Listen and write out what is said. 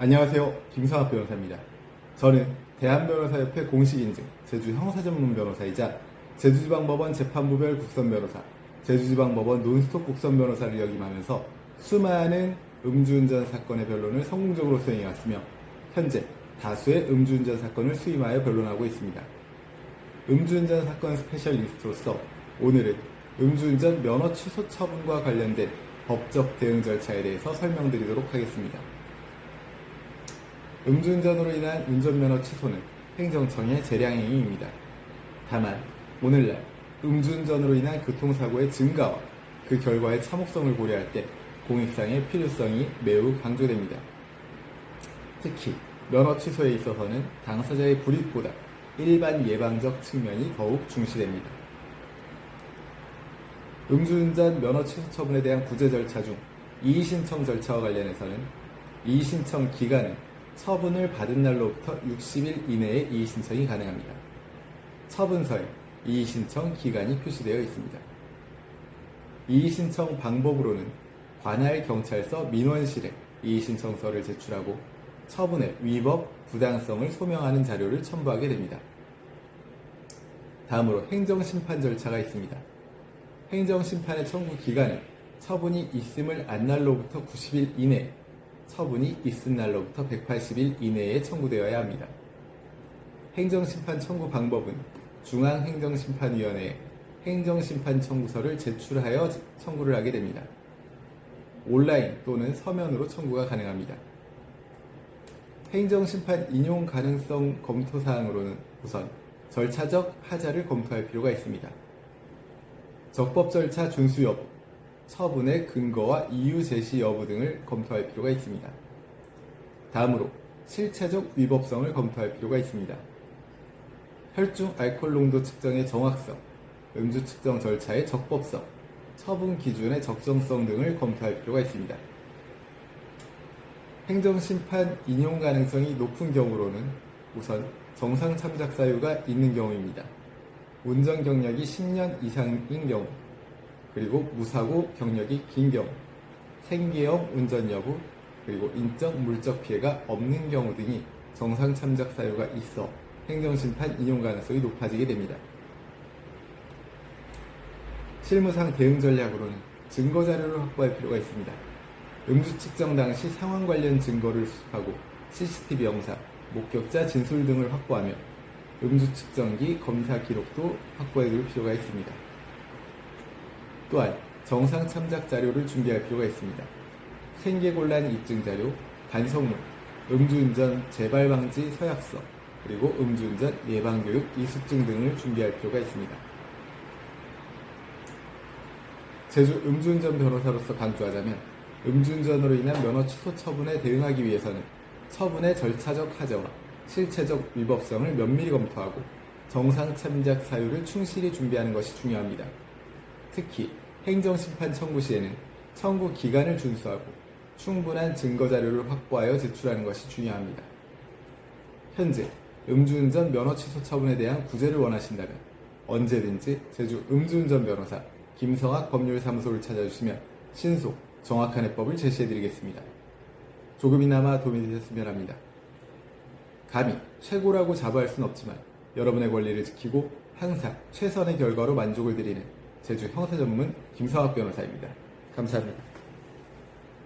안녕하세요. 김상학 변호사입니다. 저는 대한변호사협회 공식인증 제주 형사전문 변호사이자 제주지방법원 재판부별 국선 변호사, 제주지방법원 논스톱 국선 변호사를 역임하면서 수많은 음주운전 사건의 변론을 성공적으로 수행해왔으며 현재 다수의 음주운전 사건을 수임하여 변론하고 있습니다. 음주운전 사건 스페셜리스트로서 오늘은 음주운전 면허 취소 처분과 관련된 법적 대응 절차에 대해서 설명드리도록 하겠습니다. 음주운전으로 인한 운전면허 취소는 행정청의 재량행위입니다. 다만 오늘날 음주운전으로 인한 교통사고의 증가와 그 결과의 참혹성을 고려할 때 공익상의 필요성이 매우 강조됩니다. 특히 면허 취소에 있어서는 당사자의 불이익보다 일반 예방적 측면이 더욱 중시됩니다. 음주운전 면허 취소 처분에 대한 구제 절차 중 이의신청 절차와 관련해서는 이의신청 기간은 처분을 받은 날로부터 60일 이내에 이의신청이 가능합니다. 처분서에 이의신청 기간이 표시되어 있습니다. 이의신청 방법으로는 관할 경찰서 민원실에 이의신청서를 제출하고 처분의 위법, 부당성을 소명하는 자료를 첨부하게 됩니다. 다음으로 행정심판 절차가 있습니다. 행정심판의 청구 기간은 처분이 있음을 안 날로부터 90일 이내, 처분이 있은 날로부터 180일 이내에 청구되어야 합니다. 행정심판 청구 방법은 중앙행정심판위원회에 행정심판 청구서를 제출하여 청구를 하게 됩니다. 온라인 또는 서면으로 청구가 가능합니다. 행정심판 인용 가능성 검토 사항으로는 우선 절차적 하자를 검토할 필요가 있습니다. 적법 절차 준수 여부, 처분의 근거와 이유 제시 여부 등을 검토할 필요가 있습니다. 다음으로 실체적 위법성을 검토할 필요가 있습니다. 혈중 알코올 농도 측정의 정확성, 음주 측정 절차의 적법성, 처분 기준의 적정성 등을 검토할 필요가 있습니다. 행정심판 인용 가능성이 높은 경우로는 우선 정상 참작 사유가 있는 경우입니다. 운전 경력이 10년 이상인 경우, 그리고 무사고 경력이 긴 경우, 생계형 운전 여부, 그리고 인적 물적 피해가 없는 경우 등이 정상 참작 사유가 있어 행정심판 인용 가능성이 높아지게 됩니다. 실무상 대응 전략으로는 증거 자료를 확보할 필요가 있습니다. 음주 측정 당시 상황 관련 증거를 수집하고 CCTV 영상, 목격자 진술 등을 확보하며 음주 측정기 검사 기록도 확보해 둘 필요가 있습니다. 또한 정상 참작 자료를 준비할 필요가 있습니다. 생계곤란 입증 자료, 반성문, 음주운전 재발 방지 서약서, 그리고 음주운전 예방교육 이수증 등을 준비할 필요가 있습니다. 제주 음주운전 변호사로서 강조하자면 음주운전으로 인한 면허 취소 처분에 대응하기 위해서는 처분의 절차적 하자와 실체적 위법성을 면밀히 검토하고 정상 참작 사유를 충실히 준비하는 것이 중요합니다. 특히 행정심판 청구 시에는 청구 기간을 준수하고 충분한 증거 자료를 확보하여 제출하는 것이 중요합니다. 현재 음주운전 면허 취소 처분에 대한 구제를 원하신다면 언제든지 제주 음주운전 변호사 김성학 법률사무소를 찾아주시면 신속, 정확한 해법을 제시해드리겠습니다. 조금이나마 도움이 되셨으면 합니다. 감히 최고라고 자부할 순 없지만 여러분의 권리를 지키고 항상 최선의 결과로 만족을 드리는 제주 형사 전문 김성학 변호사입니다. 감사합니다.